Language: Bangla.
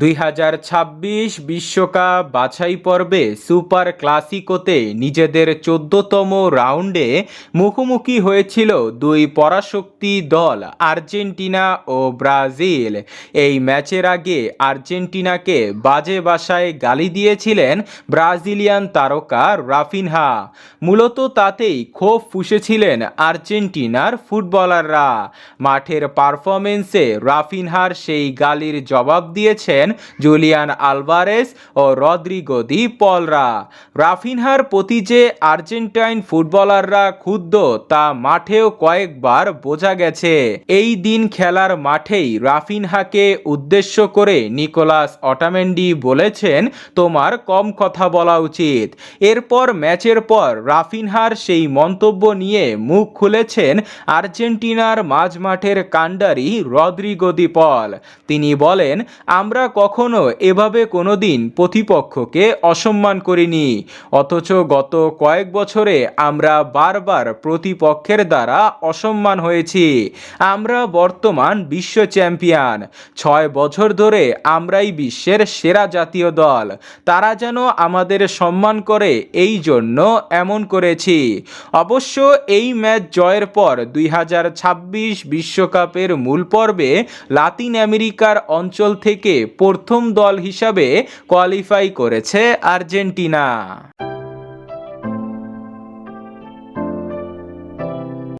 দুই হাজার ছাব্বিশ বিশ্বকাপ বাছাই পর্বে সুপার ক্লাসিকোতে নিজেদের চোদ্দতম রাউন্ডে মুখোমুখি হয়েছিল দুই পরাশক্তি দল, আর্জেন্টিনা ও ব্রাজিল। এই ম্যাচের আগে আর্জেন্টিনাকে বাজে বাসায় গালি দিয়েছিলেন ব্রাজিলিয়ান তারকা রাফিনহা। মূলত তাতেই ক্ষোভ ফুসেছিলেন আর্জেন্টিনার ফুটবলাররা। মাঠের পারফরমেন্সে রাফিনহার সেই গালির জবাব দিয়েছেন জুলিয়ান আলভারেস ও রদ্রিগো দি পলরা। রাফিনহার প্রতি যে আর্জেন্টাইন ফুটবলাররা ক্ষুব্ধ, তা মাঠেও কয়েকবার বোঝা গেছে। এই দিন খেলার মাঠেই রাফিনহাকে উদ্দেশ্য করে নিকোলাস অটামেন্ডি বলেছেন, তোমার কম কথা বলা উচিত। এরপর ম্যাচের পর রাফিনহার সেই মন্তব্য নিয়ে মুখ খুলেছেন আর্জেন্টিনার মাঝমাঠের কাণ্ডারি রদ্রিগো দি পল। তিনি বলেন, আমরা কখনো এভাবে কোনোদিন প্রতিপক্ষকে অসম্মান করিনি। অথচ গত কয়েক বছরে আমরা বারবার প্রতিপক্ষের দ্বারা অসম্মান হয়েছি। আমরা বর্তমান বিশ্ব চ্যাম্পিয়ন। ছয় বছর ধরে আমরাই বিশ্বের সেরা জাতীয় দল। তারা যেন আমাদের সম্মান করে, এই জন্য এমন করেছি। অবশ্য এই ম্যাচ জয়ের পর দুই বিশ্বকাপের মূল পর্বে লাতিন আমেরিকার অঞ্চল থেকে প্রথম দল হিসাবে কোয়ালিফাই করেছে আর্জেন্টিনা।